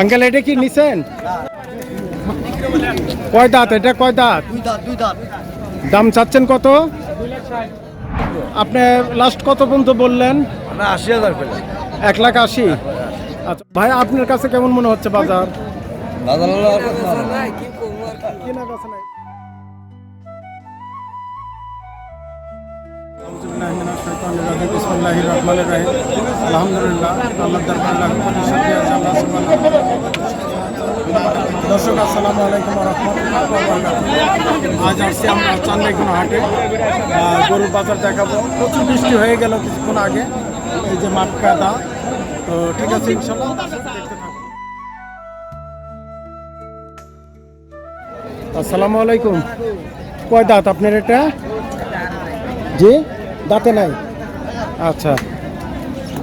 Uncle এটা কি নিছেন? কয় দাঁত? এটা কয় দাঁত? দাম চাচ্ছেন কত? আপনি লাস্ট কত পর্যন্ত বললেন? আশি হাজার এক লাখ আশি? আচ্ছা ভাই আপনার কাছে কেমন মনে হচ্ছে বাজার? বাজার আলহামদুলিল্লাহ আল্লাহ দরবার দর্শক, আসসালামু আলাইকুম রহমতুল্লাহ আজ আসছি আমরা চান্দাইকুনা হাটে গরুর বাজার দেখাবো। প্রচুর বৃষ্টি হয়ে গেল কিছুক্ষণ আগে, এই যে মাঠ কাদা তো ঠিক আছে আসসালামু আলাইকুম। কয় দাঁত আপনার এটা? জি? দাঁতে নাই? আচ্ছা।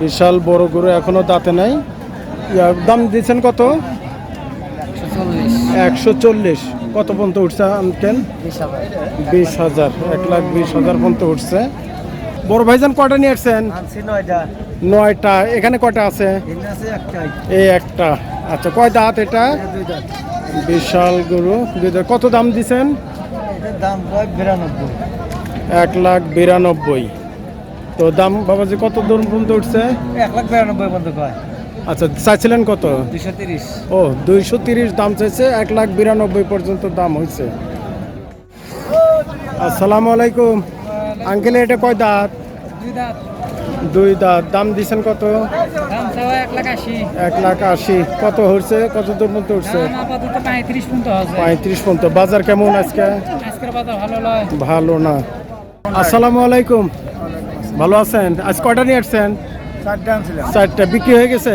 বিশাল বড় গরু এখনও দাঁতে নাই। দাম দিয়েছেন কত? একশো চল্লিশ। কত পর্যন্ত উঠছে আনকেন বিশ হাজার। এক লাখ বিশ হাজার পর্যন্ত উঠছে। বড় ভাইজান কটা নিয়ে আসছেন? নয়টা। এখানে কটা আছে? এই একটা। আচ্ছা কয় দাঁত এটা? বিশাল গরু। কত দাম দিছেন এক লাখ বিরানব্বই। তো দাম বাবাজি কত দূর পর্যন্ত উঠছে? এক লাখ বিরানব্বই পর্যন্ত কয়। আচ্ছা চাইছিলেন কত? তিরিশ। ও দুইশো তিরিশ দাম চাইছে এক লাখ বিরানব্বই পর্যন্ত দাম হয়েছে আসসালামু আলাইকুম। আঙ্কেল এটা কয় দাঁত? দুই দাঁত। দাম দিছেন কত? এক লাখ আশি। কত হচ্ছে কত দূর পর্যন্ত উঠছে? পঁয়ত্রিশ পর্যন্ত বাজার কেমন আজকে? ভালো না। আসসালামু আলাইকুম। ভালো আছেন? আজ কয়টা নিয়ে আসছেন? চারটা আনছিলাম। চারটা। বিক্রি হয়ে গেছে?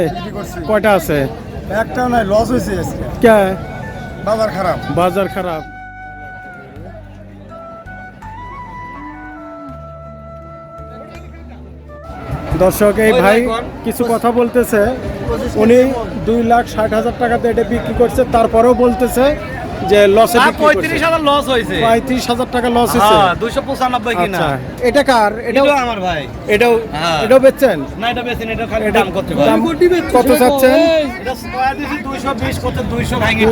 কয়টা আছে? একটাও নাই লস হয়েছে আজকে। কে? বাজার খারাপ। বাজার খারাপ। দর্শক এই ভাই কিছু কথা বলতেছে। উনি দুই লাখ ষাট হাজার টাকাতে এটা বিক্রি করছে তারপরেও বলতেছে যে লসে পঁয়ত্রিশ হাজার লস হয়েছে। পঁয়ত্রিশ হাজার টাকা লস হয়েছে। হ্যাঁ দুইশো পঁচানব্বই কিনা। আচ্ছা এটা কার? এটাও আমার ভাই। এটাও হ্যাঁ। এটাও বেচছেন? না এটা এটা খালি দাম করতে দাম কত চাচ্ছেন? এটা ছয়া দিছি দুইশো বিশ করতে দুইশো ভাঙে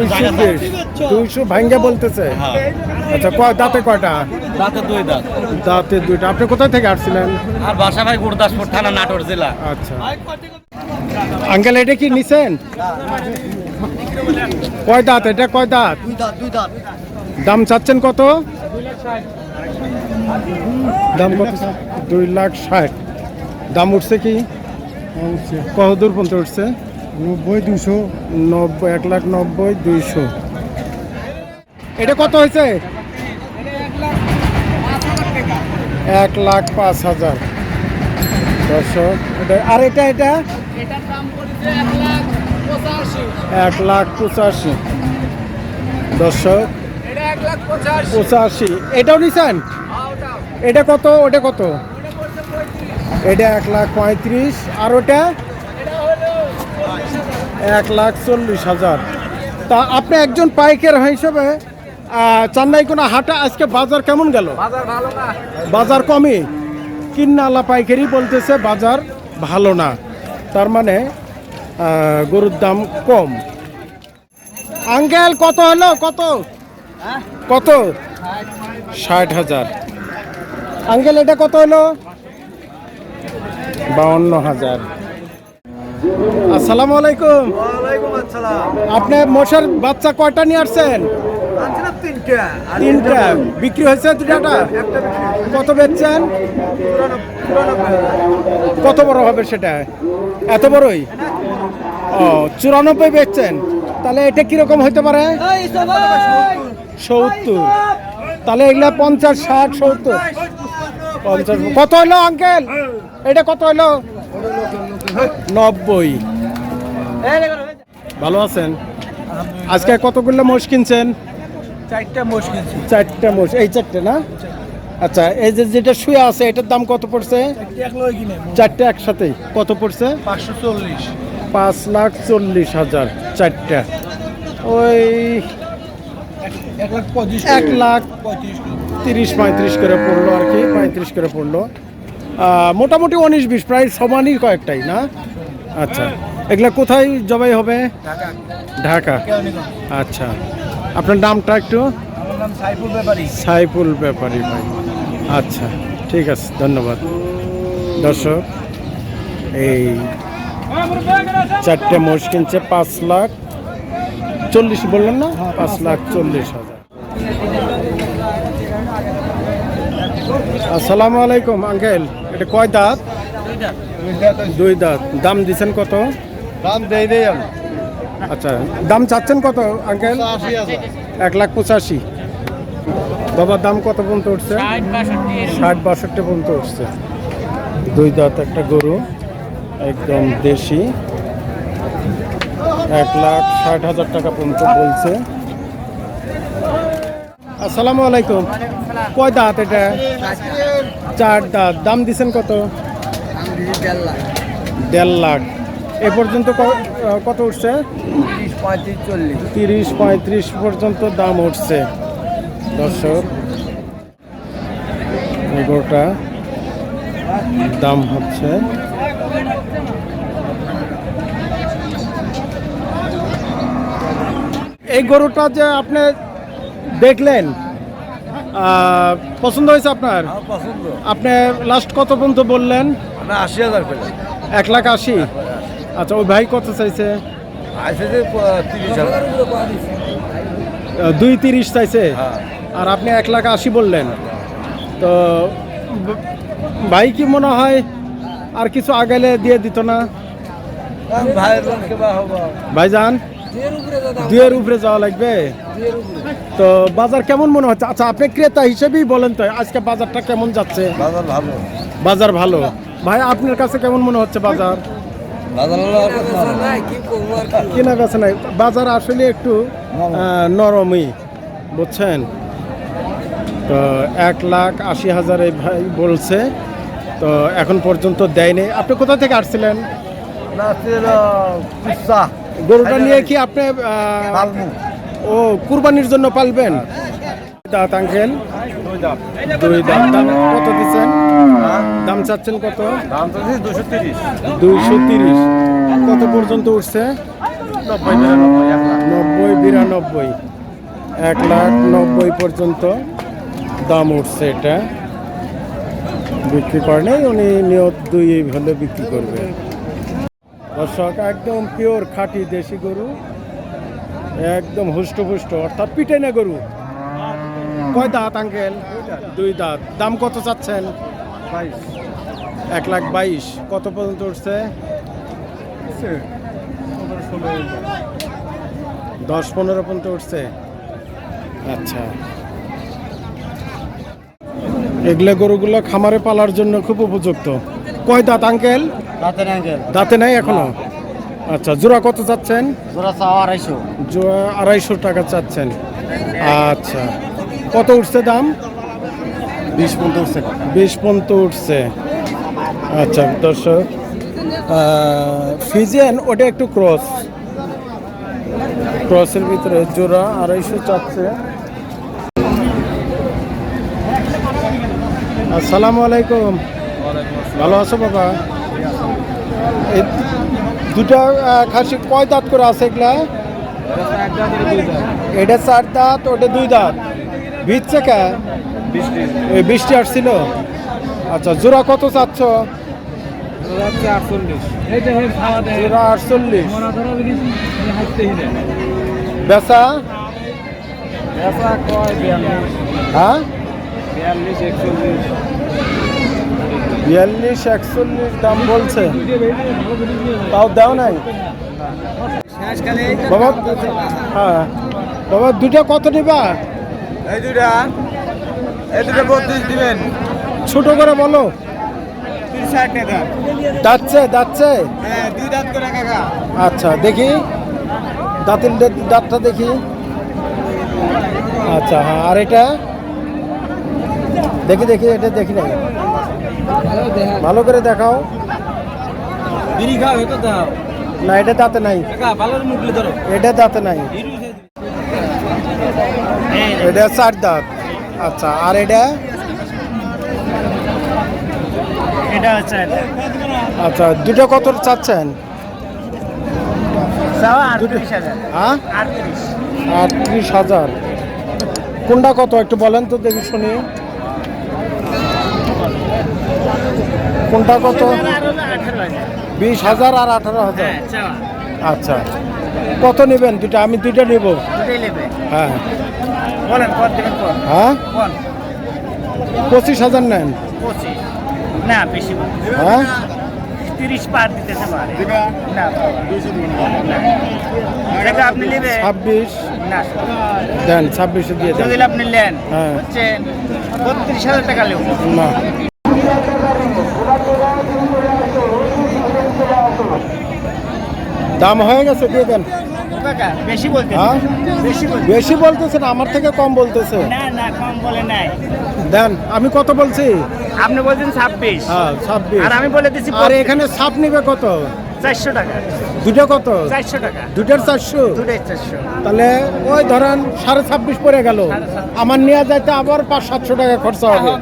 দুইশো বলতেছে। হ্যাঁ। আচ্ছা কয় দাঁতে কয়টা? দাঁতে দুই দাঁত। দাঁতে দুইটা। আপনি কোথায় থেকে আসছিলেন? আর বাসা ভাই গুরদাসপুর থানা নাটোর জেলা। আচ্ছা। আঙ্কেল এটা কি নিছেন? কয় দাঁত? এটা কয় দাঁত? দুই দাঁত দুই দাঁত। দাম চাচ্ছেন কত? দাম কত দুই লাখ ষাট। দাম উঠছে কি? কত দূর পর্যন্ত উঠছে? নব্বই দুশো নব্বই এক লাখ নব্বই দুইশো। এটা কত হয়েছে? এক লাখ পাঁচ হাজার। দর্শক এটা- আর এটা এটা? এক লাখ পঁচাশি। দর্শক পঁচাশি। এটাও নিছেন? এটা কত? ওটা কত? এটা এক লাখ পঁয়ত্রিশ। আর ওটা? এক লাখ চল্লিশ হাজার। তা আপনি একজন পাইকার হিসেবে চান্নাই কোনো হাটা আজকে বাজার কেমন গেল? বাজার কমই। কিন্না আল্লাহ পাইকারি বলতেছে বাজার ভালো না। তার মানে গরুর দাম কম। আঙ্কেল কত হলো? কত? কত? ষাট হাজার। আঙ্কেল এটা কত হলো? বাউন্ন হাজার। আসসালামু আলাইকুম। আপনি মশার বাচ্চা কয়টা নিয়ে আসছেন? তিনটা। বিক্রি হয়েছে দুটাটা? কত বেচছেন? কত বড় হবে সেটা? এত বড়ই? ও চুরানব্বই বেচছেন। তাহলে এটা কীরকম হইতে পারে? সত্তর। তাহলে এগুলা পঞ্চাশ ষাট সত্তর। পঞ্চাশ। কত হলো আঙ্কেল? এটা কত হলো নব্বই। ভালো আছেন? আজকে কতগুলো মোষ কিনছেন? চারটা মোষ কিনছি। চারটা মোষ এই চারটে না? আচ্ছা এই যে যেটা শুয়ে আছে এটার দাম কত পড়ছে? চারটে একসাথে কত পড়ছে? পাঁচশো চল্লিশ। পাঁচ লাখ চল্লিশ হাজার চারটা। ওই এক লাখ তিরিশ পঁয়ত্রিশ করে পড়ল আর কি পঁয়ত্রিশ করে পড়ল। মোটামুটি উনিশ বিশ প্রায় সমানই কয়েকটাই না? আচ্ছা এগুলা কোথায় জবাই হবে? ঢাকা। আচ্ছা। আপনার নামটা একটু? সাইফুল ব্যাপারী। সাইফুল ব্যাপারী ভাই। আচ্ছা ঠিক আছে ধন্যবাদ। দর্শক এই চারটে মোষ কিনছে পাঁচ লাখ চল্লিশ বললেন না? পাঁচ লাখ চল্লিশ হাজার। আসসালামু আলাইকুম আঙ্কেল। এটা কয় দাঁত? দুই দাঁত। দাম দিচ্ছেন কত? দাম দেই দেই আমি। আচ্ছা দাম চাচ্ছেন কত আঙ্কেল এক লাখ পঁচাশি। বাবার দাম কত পর্যন্ত উঠছে? ষাট বাষট্টি পর্যন্ত উঠছে। দুই দাঁত একটা গরু একদম দেশি। এক লাখ ষাট হাজার টাকা পর্যন্ত বলছে। আসসালামু আলাইকুম। কয় দাঁত এটা? চার দাঁত। দাম দিছেন কত? দেড় লাখ। এ পর্যন্ত ক- কত উঠছে? তিরিশ পঁয়ত্রিশ পর্যন্ত দাম উঠছে। দর্শক এগুলোটা দাম হচ্ছে। এই গরুটা যে আপনি দেখলেন পছন্দ হয়েছে আপনার? আপনি লাস্ট কত পর্যন্ত বললেন? আশি হাজার এক লাখ আশি। আচ্ছা ওই ভাই কত চাইছে? দুই তিরিশ চাইছে? হ্যাঁ। আর আপনি এক লাখ আশি বললেন। তো ভাই কি মনে হয় আর কিছু আগাইলে দিয়ে দিত না? হব? ভাইজান দুয়ের উপরে যাওয়া লাগবে? তো বাজার কেমন মনে হচ্ছে? আচ্ছা আপনি ক্রেতা হিসেবেই বলেন তো আজকে বাজারটা কেমন যাচ্ছে? বাজার ভালো। বাজার ভালো। ভাই আপনার কাছে কেমন মনে হচ্ছে বাজার? কেনা বেচা নাই। বাজার আসলে একটু নরমই বুঝছেন? তো এক লাখ আশি হাজার এই ভাই বলছে তো এখন পর্যন্ত দেয়নি আপনি কোথা থেকে আসছিলেন? গরুটা নিয়ে কি আপনি ও কুরবানির জন্য পালবেন? দাঁত আঙ্কেল। দুই দাঁত। দাম কত দিচ্ছেন? দাম চাচ্ছেন কত? দাম তো দুশো তিরিশ। দুইশো তিরিশ। কত পর্যন্ত উঠছে? নব্বই বিরানব্বই এক লাখ। নব্বই পর্যন্ত দাম উঠছে এটা। বিক্রি করে নেই উনি নিয়ত দুই হলে বিক্রি করবে। দর্শক একদম পিওর খাঁটি দেশি গরু। একদম হুষ্টপুষ্ট অর্থাৎ পিটে না গরু। কয় দাঁত আঙ্কেল? দুই দাঁত। দাম কত চাচ্ছেন? এক লাখ বাইশ। কত পর্যন্ত উঠছে? দশ পনেরো পর্যন্ত উঠছে। আচ্ছা। এগুলো গরুগুলো খামারে পালার জন্য খুব উপযুক্ত। কয় দাঁত আঙ্কেল? রাতের আঙ্কেল। দাঁতে নাই এখনও? আচ্ছা জোড়া কত চাচ্ছেন? জোড়া আড়াইশো। জোড়া আড়াইশো টাকা চাচ্ছেন। আচ্ছা। কত উঠছে দাম? বিশ পর্যন্ত উঠছে। বিশ পর্যন্ত উঠছে। আচ্ছা দর্শক ফিজিয়ান ওটা একটু ক্রস ক্রসের ভিতরে জোড়া আড়াইশো চাচ্ছে। আসসালামু আলাইকুম। ভালো আছো বাবা? এই দুটা খাসি কয় দাঁত করে আছে এগুলা? এটা চার দাঁত ওটা দুই দাঁত। ভিজছে কে এই বৃষ্টি আসছিল? আচ্ছা জোড়া কত চাচ্ছ? জোড়া আটচল্লিশ। বেচা? হ্যাঁ? বিয়াল্লিশ একচল্লিশ। দাম বলছে। তাও দাও নাই? বাবা হ্যাঁ। বাবা দুটা কত নিবা? এই দুটা এই দুটা বত্রিশ দিবেন। ছোট করে বলো। দাঁতছে দাঁতছে? হ্যাঁ দুই দাঁত করে কাকা আচ্ছা দেখি। দাঁতের দাঁতটা দেখি। আচ্ছা হ্যাঁ আর এটা? দেখি দেখি এটা দেখি নাই। ভালো করে দেখাও। বিড়ি খাও এটা দাও। না এটা দাঁতে নাই। কাকা ভালো মুখলে ধরো। এটা দাঁতে নাই। এটা চার দাঁত আচ্ছা আর এটা? এটা আচ্ছা দুটো কত চাচ্ছেন? হ্যাঁ? আটত্রিশ। হাজার। কোনটা কত একটু বলেন তো দেখি শুনি। কোনটা কত? বিশ হাজার আর আঠারো হাজার। আচ্ছা কত নেবেন? দুটা আমি দুইটা নেব। হ্যাঁ বলেন কত দেবেন কত হ্যাঁ? পঁচিশ হাজার নেন। পঁচিশ। না বেশি হ্যাঁ? তিরিশ পার দিতেছে না এটা আপনি ছাব্বিশ। না দেন ছাব্বিশে দিয়ে দেন। আপনি নেন হ্যাঁ। বত্রিশ হাজার টাকা নেব। না। দাম হয়ে গেছে দিয়ে দেন। হ্যাঁ? বেশি বলতে বেশি বলতেছেন আমার থেকে কম বলতেছে। দেন আমি কত বলছি? আপনি বলছেন ছাব্বিশ। হ্যাঁ ছাব্বিশ। আর আমি বলে দিচ্ছি আর এখানে সাপ নিবে কত? চারশো টাকা। দুটো কত? চারশো টাকা। দুটোর চারশো? চারশো। তাহলে ওই ধরেন সাড়ে ছাব্বিশ পড়ে গেল। আমার নিয়ে যাইতে আবার পাঁচ সাতশো টাকা খরচা হবে।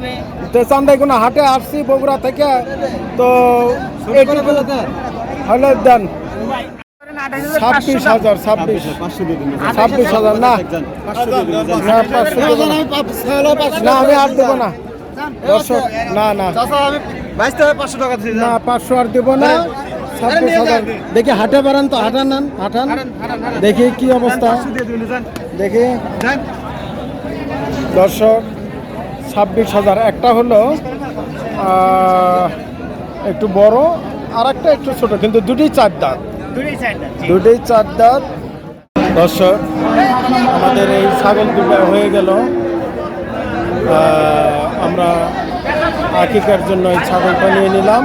তো চান্দাই কোনো হাটে আসছি বগুড়া থেকে তো। হলে দেন। ছাব্বিশ হাজার ছাব্বিশ। ছাব্বিশ হাজার না। দেবো না। না আমি আর দেবো না। দর্শক না না। পাঁচশো না পাঁচশো আর দেবো না। ছাব্বিশ হাজার। দেখি হাটে বাড়ান তো হাঁটান নেন হাঁটান। দেখি কি অবস্থা। দেখি। দর্শক ছাব্বিশ হাজার। একটা হলো একটু বড় আর একটা একটু ছোট কিন্তু দুটি চার দাঁত। দুটাই চার দাঁত দর্শক আমাদের এই ছাগল দুটো হয়ে গেল। আমরা আকিকার জন্য এই ছাগলটা নিয়ে নিলাম।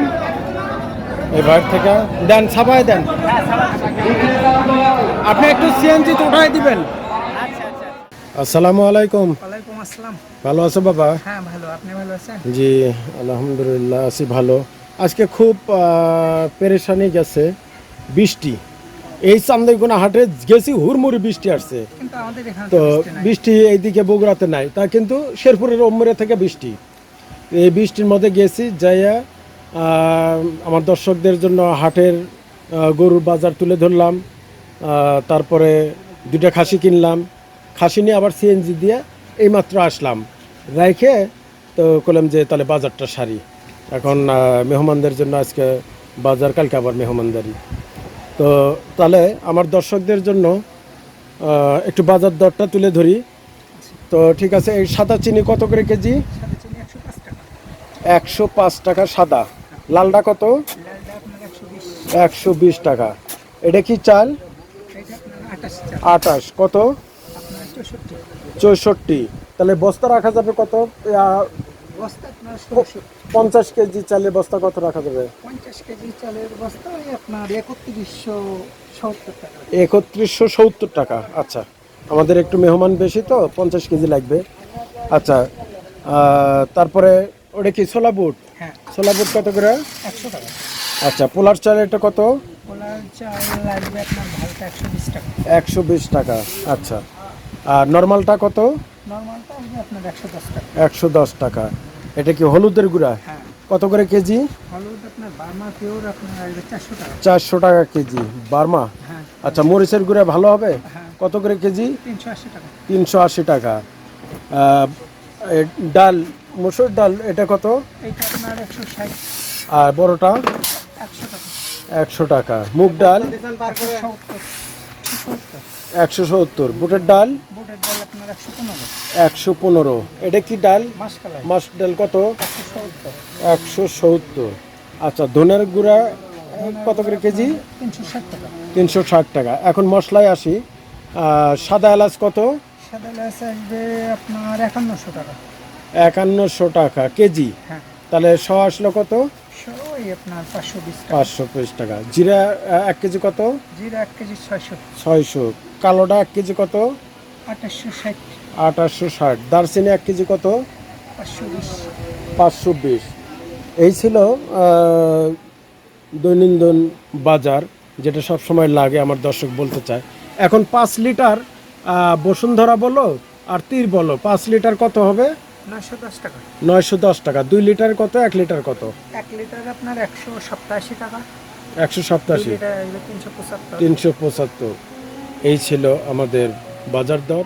এবার থেকে দেন ছাপাই দেন। আপনি একটু সিএনজি তো উঠাই দিবেন। আচ্ছা আচ্ছা আসসালামু। আলাইকুম ভালো আছো বাবা? হ্যাঁ ভালো। আপনি ভালো আছেন? জি আলহামদুলিল্লাহ আছি ভালো। আজকে খুব পেরেশানি গেছে। বৃষ্টি। এই চান্দাইগুনা হাটে গেছি হুড়মুড়ি বৃষ্টি আসছে। তো বৃষ্টি এইদিকে বগুড়াতে নাই তা কিন্তু শেরপুরের ওমরে থেকে বৃষ্টি। এই বৃষ্টির মধ্যে গেছি যাইয়া আমার দর্শকদের জন্য হাটের গরুর বাজার তুলে ধরলাম তারপরে দুটা খাসি কিনলাম। খাসি নিয়ে আবার সিএনজি দিয়ে এইমাত্র আসলাম। রাইখে তো করলাম যে তাহলে বাজারটা সারি। এখন মেহমানদের জন্য আজকে বাজার কালকে আবার মেহমানদারি। তো তাহলে আমার দর্শকদের জন্য একটু বাজার দরটা তুলে ধরি। তো ঠিক আছে, এই সাদা চিনি কত করে কেজি? একশো পাঁচ টাকা সাদা। লালটা কত? একশো বিশ টাকা। এটা কি চাল? আটাশ। কত? চৌষট্টি। তাহলে বস্তা রাখা যাবে কত? পঞ্চাশ কেজি চালের বস্তা কত রাখা যাবে? পঞ্চাশ কেজি চালের বস্তা ওই আপনার একত্রিশশো সত্তর টাকা। একত্রিশশো সত্তর টাকা আচ্ছা। আমাদের একটু মেহমান বেশি তো পঞ্চাশ কেজি লাগবে। আচ্ছা তারপরে ওটা কি ছোলা বুট? হ্যাঁ। ছোলা বুট কত করে? একশো টাকা। আচ্ছা পোলার চাল এটা কত? পোলার চাল লাগবে আপনার ভালটা একশো বিশ টাকা। একশো বিশ টাকা আচ্ছা। আর নর্মালটা কত? নর্মালটা আপনার একশো দশ টাকা। একশো দশ টাকা। এটা কি হলুদের গুঁড়া? হ্যাঁ। কত করে কেজি? চারশো টাকা। Kg Burma? হ্যাঁ। আচ্ছা মরিচের গুঁড়া ভালো হবে? হ্যাঁ। কত করে কেজি? তিনশো আশি টাকা। ডাল মুসুর ডাল এটা কত? আর বড়টা? একশো টাকা। মুগ ডাল? একশো সত্তর। বুটের ডাল? বুটের ডাল আপনার একশো পনেরো। একশো পনেরো। এটা কি ডাল? মাস ডাল কত? একশো সত্তর। আচ্ছা ধনের গুঁড়া কত করে কেজি? তিনশো ষাট টাকা। তিনশো ষাট টাকা। এখন মশলায় আসি। সাদা এলাচ কত? সাদা লেস আসবে আপনার একান্নশো টাকা। একান্নশো টাকা কেজি। হ্যাঁ। তাহলে শ আসলো কত? আপনার পাঁচশো বিশ টাকা। পাঁচশো পিস টাকা। জিরা আহ, এক কেজি কত? জিরা এক কেজি ছয়শো। ছয়শো। কালোটা এক কেজি কত? আঠাশশো ষাট। আঠাশশো ষাট। দারচিনি এক কেজি কত? পাঁচশো বিশ। পাঁচশো বিশ। এই ছিল আহ, দৈনন্দিন বাজার যেটা সব সময় লাগে আমার দর্শক বলতে চায়। এখন পাঁচ লিটার আহ, বসুন্ধরা বলো আর তীর বলো পাঁচ লিটার কত হবে? নয়শো দশ টাকা। দুই লিটার কত এক লিটার কত? এক লিটার আপনার একশো সপ্তাশি টাকা। একশো সপ্তাশি। তিনশো পঁচাত্তর। এই ছিল আমাদের বাজার দর।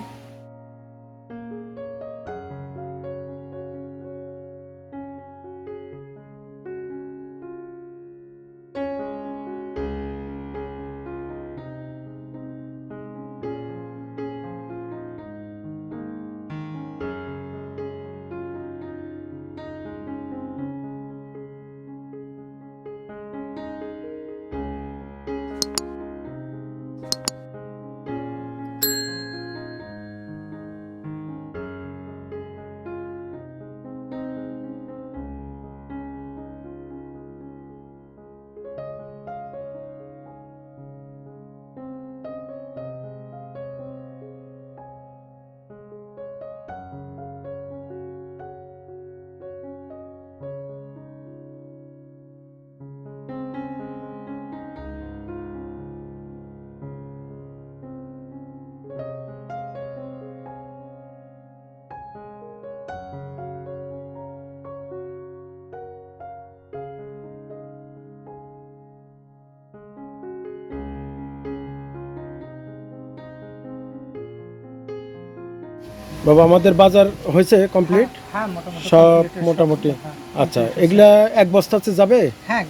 বাবা আমাদের বাজার হয়েছে কমপ্লিট হ্যাঁ সব মোটামুটি। হ্যাঁ। আচ্ছা এগুলা এক বস্তাতে যাবে? হ্যাঁ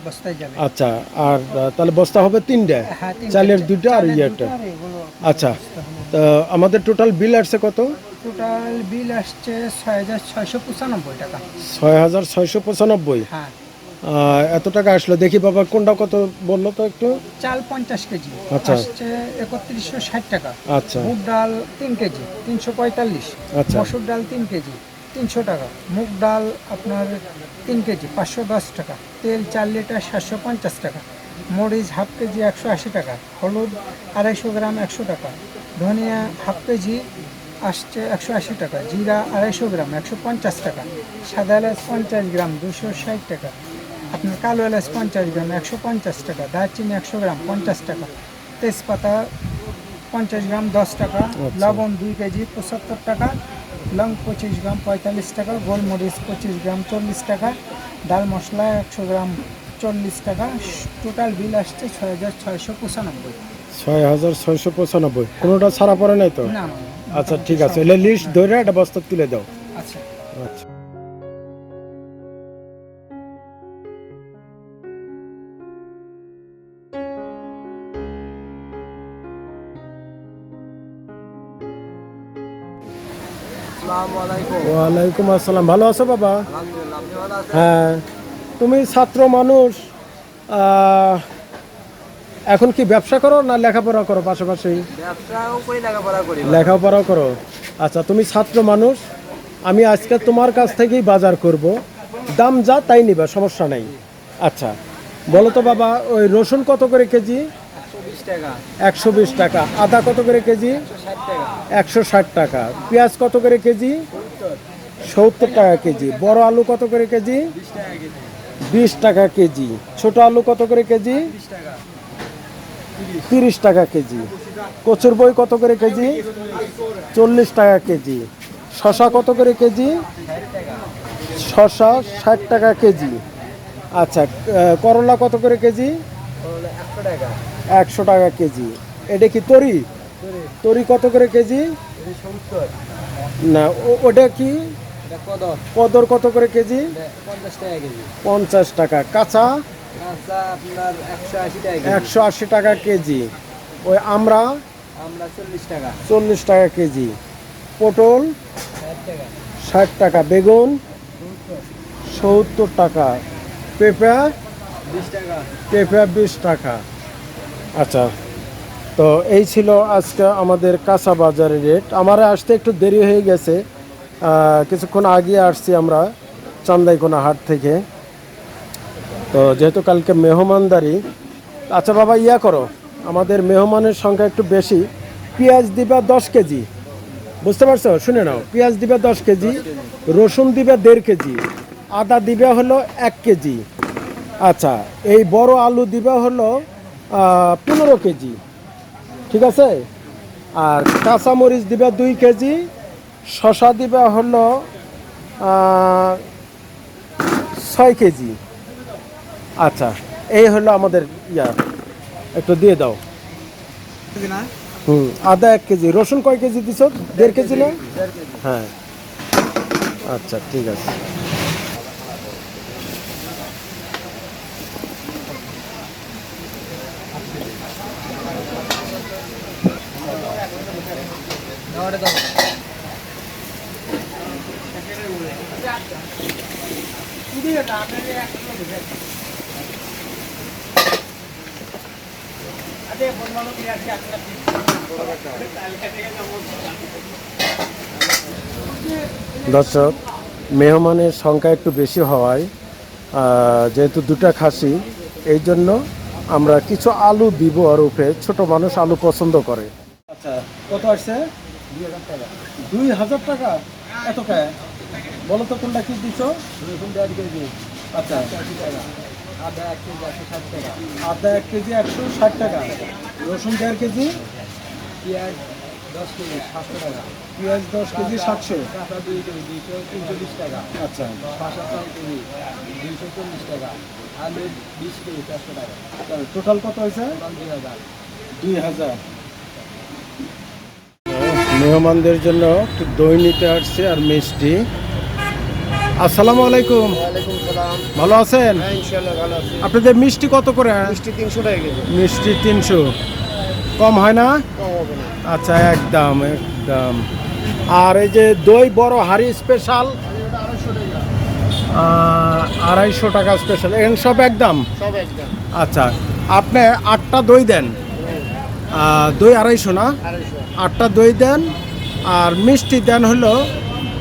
আচ্ছা আর তাহলে বস্তা হবে তিনটা? হ্যাঁ। চালের দুইটা আর ইয়েটা? আচ্ছা তো আমাদের টোটাল বিল আসছে কত? টোটাল বিল আসছে ছয় হাজার ছয়শো পঁচানব্বই টাকা। ছয় হাজার ছয়শো পঁচানব্বই। হ্যাঁ। এত টাকা আসলো? দেখি বাবা কোনটা কত বলল তো একটু? চাল পঞ্চাশ কেজি। আচ্ছা। আসছে একত্রিশশো ষাট টাকা। আচ্ছা। মুগ ডাল তিন কেজি তিনশো পঁয়তাল্লিশ। আচ্ছা। মসুর ডাল তিন কেজি তিনশো টাকা। মুগ ডাল আপনার তিন কেজি পাঁচশো দশ টাকা। তেল চার লিটার সাতশো পঞ্চাশ টাকা। মরিচ হাফ কেজি একশো আশি টাকা। হলুদ আড়াইশো গ্রাম একশো টাকা। ধনিয়া হাফ কেজি আসছে একশো আশি টাকা। জিরা আড়াইশো গ্রাম একশো পঞ্চাশ টাকা। সাদা এলাচ পঞ্চাশ গ্রাম দুশো ষাট টাকা। আপনার কালো এলাচ পঞ্চাশ গ্রাম একশো পঞ্চাশ টাকা দারচিনি একশো গ্রাম পঞ্চাশ টাকা তেজপাতা পঞ্চাশ গ্রাম দশ টাকা লবণ দুই কেজি পঁচাত্তর টাকা লং পঁচিশ গ্রাম পঁয়তাল্লিশ টাকা গোলমরিচ পঁচিশ গ্রাম চল্লিশ টাকা ডাল মশলা একশো গ্রাম চল্লিশ টাকা টোটাল বিল আসছে ছয় হাজার ছয়শো পঁচানব্বই। ছয় হাজার ছয়শো পঁচানব্বই। কোনোটা ছাড়া পড়ে নাই তো। আচ্ছা ঠিক আছে। লিস্ট ধরে একটা বস্তা তুলে দাও। ওয়ালাইকুম আসসালাম। ভালো আছো বাবা? হ্যাঁ। তুমি ছাত্র মানুষ। এখন কি ব্যবসা করো না লেখাপড়া করো পাশাপাশি? লেখাপড়া করো আচ্ছা তুমি ছাত্র মানুষ। আমি আজকে তোমার কাছ থেকেই বাজার করব। দাম যা তাই নিবা সমস্যা নাই। আচ্ছা বলো তো বাবা ওই রসুন কত করে কেজি? একশো বিশ টাকা। আদা কত করে কেজি? একশো ষাট টাকা। পেঁয়াজ কত করে কেজি? সত্তর টাকা কেজি। বড় আলু কত করে কেজি? বিশ টাকা কেজি। ছোট আলু কত করে কেজি? তিরিশ টাকা কেজি। কচুর বই কত করে কেজি? চল্লিশ টাকা কেজি। শশা কত করে কেজি? শশা ষাট টাকা কেজি। আচ্ছা করলা কত করে কেজি? একশো টাকা কেজি। এটা কি তরি? তরি কত করে কেজি? না ওটা কি? কদর। কত করে কেজি? পঞ্চাশ টাকা কেজি। পঞ্চাশ টাকা। কাঁচা? একশো আশি টাকা কেজি। ওই আমরা? আমরা চল্লিশ টাকা। কেজি। পটল? ষাট টাকা। বেগুন? সত্তর টাকা। পেঁপে? পেঁপে বিশ টাকা। আচ্ছা। তো এই ছিল আজকে আমাদের কাঁচা বাজারের রেট। আমার আসতে একটু দেরি হয়ে গেছে। কিছুক্ষণ আগে আসছি আমরা চান্দাইকোনা হাট থেকে। তো যেহেতু কালকে মেহমানদারি আচ্ছা বাবা, ইয়া করো। আমাদের মেহমানের সংখ্যা একটু বেশি। পেঁয়াজ দিবা দশ কেজি। বুঝতে পারছ? শুনে নাও। পেঁয়াজ দিবে দশ কেজি, রসুন দিবে দেড় কেজি, আদা দিবে হলো এক কেজি। আচ্ছা এই বড় আলু দিবে হলো পনেরো কেজি। ঠিক আছে? আর কাঁচামরিচ দিবে দুই কেজি শশা দিবা হলো ছয় কেজি। আচ্ছা এই হলো আমাদের ইয়া। একটু দিয়ে দাও। হুম, আদা এক কেজি। রসুন কয় কেজি দিছ? দেড় কেজি না? হ্যাঁ। আচ্ছা ঠিক আছে। দর্শক মেহমানের সংখ্যা একটু বেশি হওয়ায় যেহেতু দুটা খাসি এই জন্য আমরা কিছু আলু দিব আর উপরে ছোট মানুষ আলু পছন্দ করে। আচ্ছা কত আসছে? দুই হাজার টাকা? এত কে বলো তো কোনটা কি কেজি আচ্ছা। আদা এক কেজি একশো ষাট টাকা। আদা এক কেজি একশো ষাট টাকা। রসুন দেড় কেজি। পেঁয়াজ দশ কেজি সাতশো টাকা। পেঁয়াজ দশ কেজি সাতশো। কাঁচা দুই কেজি দুইশো তিনচল্লিশ টাকা। আচ্ছা। চার কেজি দুইশো চল্লিশ টাকা। আলু বিশ কেজি চারশো টাকা। টোটাল কত হয়েছে? দুই হাজার। দুই হাজার। মেহমানদের জন্য একটু দই নিতে আসছে আর মিষ্টি। আসসালামু আলাইকুম। ভালো আছেন? হ্যাঁ আপনাদের মিষ্টি কত করে? মিষ্টি তিনশো টাকা মিষ্টি তিনশো। কম হয় না? আচ্ছা একদম একদম। আর এই যে দই বড় হাড়ি স্পেশাল আড়াইশো টাকা স্পেশাল এখানে সব একদম? আচ্ছা আপনি আটটা দই দেন। দই আড়াইশো না? আটটা দই দেন আর মিষ্টি দেন হলো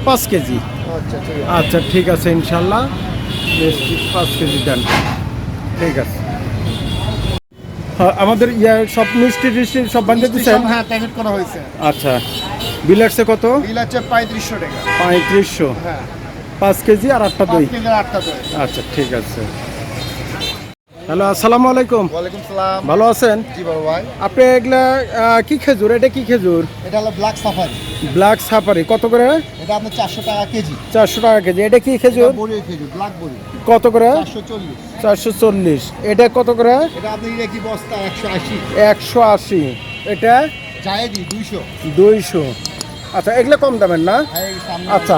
পাঁচ কেজি। আচ্ছা ঠিক আছে। আচ্ছা ঠিক আছে ইনশাল্লাহ। পাঁচ কেজি দেন। ঠিক আছে। হ্যাঁ, আমাদের ইয়ে সব মিষ্টি টিষ্টি সব বানিয়ে দিচ্ছেন হ্যাঁ প্যাকেট করা হয়েছে। আচ্ছা। বিলার্সে কত? বিল পঁয়ত্রিশশো টাকা। পঁয়ত্রিশশো। হ্যাঁ। পাঁচ কেজি আর আটটা দই। আটটা দই। আচ্ছা ঠিক আছে। হ্যালো আসসালামু আলাইকুম। ওয়ালাইকুম সালাম। ভালো আছেন? জি বাবু ভাই। আপনি এগুলা কি খেজুর? এটা কি খেজুর? এটা হলো ব্ল্যাক সাফারি ব্ল্যাক সাফারি কত করে? এটা আপনার চারশো টাকা কেজি। চারশো টাকা কেজি। এটা কি খেজুর? বড়ি খেজুর ব্ল্যাক বড়ি কত করে? চারশো চল্লিশ। চারশো চল্লিশ। এটা কত করে? এটা আপনি কি বস্তা একশো আশি। একশো আশি। এটা? জায়েদি দুইশো। দুইশো। আচ্ছা এগুলো কম দামের না? আচ্ছা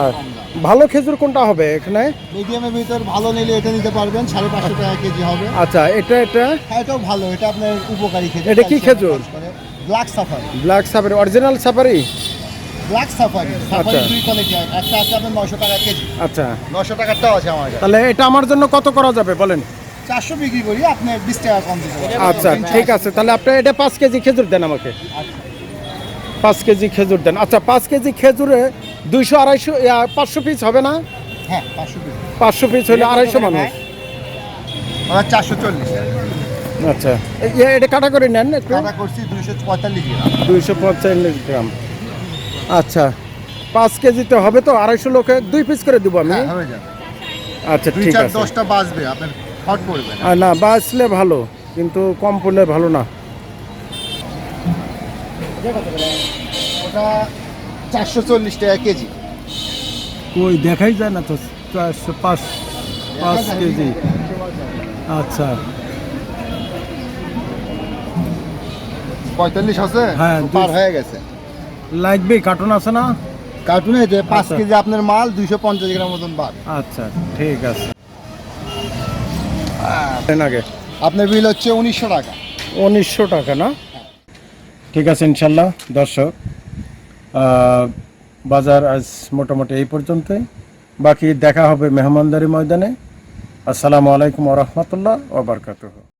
ভালো খেজুর কোনটা হবে এখানে? মিডিয়ামের ভিতর ভালো নিলে এটা নিতে পারবেন সাড়ে পাঁচশো টাকা কেজি হবে। আচ্ছা এটা এটা? হ্যাঁ এটাও ভালো এটা আপনার উপকারী খেজুর। এটা কি খেজুর? Black safari black safari original safari black safari safari আচ্ছা। দুই কোয়ালিটি একটা আছে আপনার নশো টাকা কেজি। আচ্ছা। নশো টাকারটাও আছে আমার তাহলে এটা আমার জন্য কত করা যাবে বলেন? চারশো বিক্রি করি আপনি বিশ টাকা কম দিতে আচ্ছা ঠিক আছে। তাহলে আপনি এটা পাঁচ কেজি খেজুর দেন আমাকে। পাঁচ কেজি খেজুর দেন। আচ্ছা পাঁচ কেজি খেজুরে দুইশো আড়াইশো পাঁচশো পিস হবে না? হ্যাঁ পাঁচশো বিক্রি পাঁচশো পিস হলে আড়াইশো মানুষ? চারশো চল্লিশ। আচ্ছা এটা কাটা করে নেন একটু। করছি দুইশো পঁয়তাল্লিশ গ্রাম। দুইশো পঞ্চান্ন গ্রাম। আচ্ছা পাঁচ কেজিতে হবে তো আড়াইশো লোকে দুই পিস করে দেবো আমি? হ্যাঁ আচ্ছা ঠিক আছে। দশটা বাঁচবে আপনার হট না বাঁচলে ভালো কিন্তু কম পড়লে ভালো না। ওটা চারশো চল্লিশ টাকা কেজি। কই দেখাই যায় না তো? চারশো পাঁচ পাঁচ কেজি। আচ্ছা। পঁয়তাল্লিশ আছে? হ্যাঁ, পার হয়ে গেছে। লাগবে কার্টুন আছে না? কার্টুনে যে পাঁচ আচ্ছা। কেজি আপনার মাল দুইশো পঞ্চাশ গ্রাম মতন বাদ। আচ্ছা ঠিক আছে। দেন আগে? আপনার বিল হচ্ছে উনিশশো টাকা। উনিশশো টাকা না? ঠিক আছে, ইনশাল্লাহ, দর্শক। বাজার আজ মোটামুটি এই পর্যন্তই। বাকি দেখা হবে মেহমানদারি ময়দানে। আসসালামু আলাইকুম রহমতুল্লাহ ওবরকাতুহ